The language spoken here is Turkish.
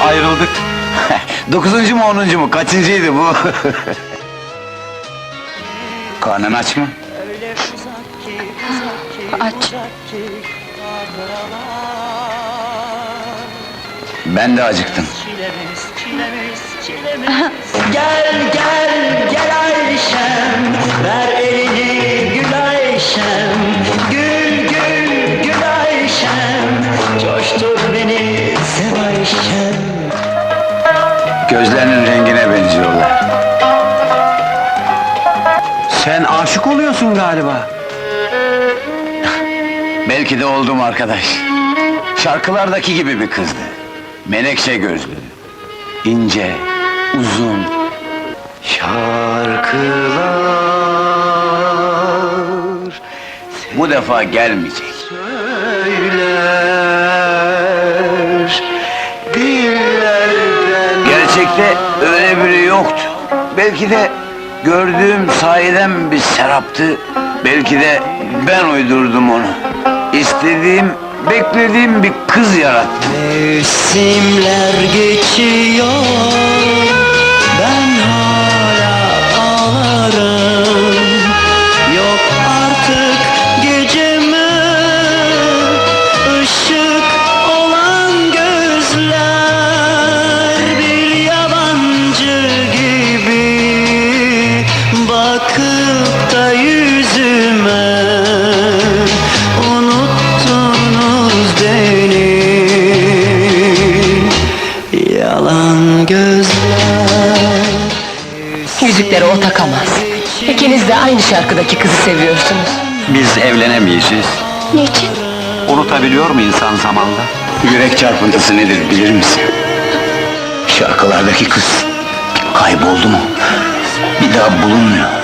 Ayrıldık. Dokuzuncu mu onuncu mu? Kaçıncıydı bu? Karnın aç mı? Aç. Ben de acıktım. Gel gel gel Gözlerinin rengine benziyorlar. Sen aşık oluyorsun galiba. Belki de oldum arkadaş. Şarkılardaki gibi bir kızdı. Menekşe gözlü. ince, uzun. Şarkılar bu defa gelmeyecek. Gerçekte öyle biri yoktu. Belki de gördüğüm sahiden bir seraptı. Belki de ben uydurdum onu. İstediğim, beklediğim bir kız yarattı. Mevsimler geçiyor Bakıp da yüzüme Unuttunuz beni Yalan gözler Yüzükleri o takamaz. İkiniz de aynı şarkıdaki kızı seviyorsunuz. Biz evlenemeyeceğiz. Niçin? Unutabiliyor mu insan zamanla? Yürek çarpıntısı nedir bilir misin? Şarkılardaki kız kayboldu mu? Bir daha bulunmuyor.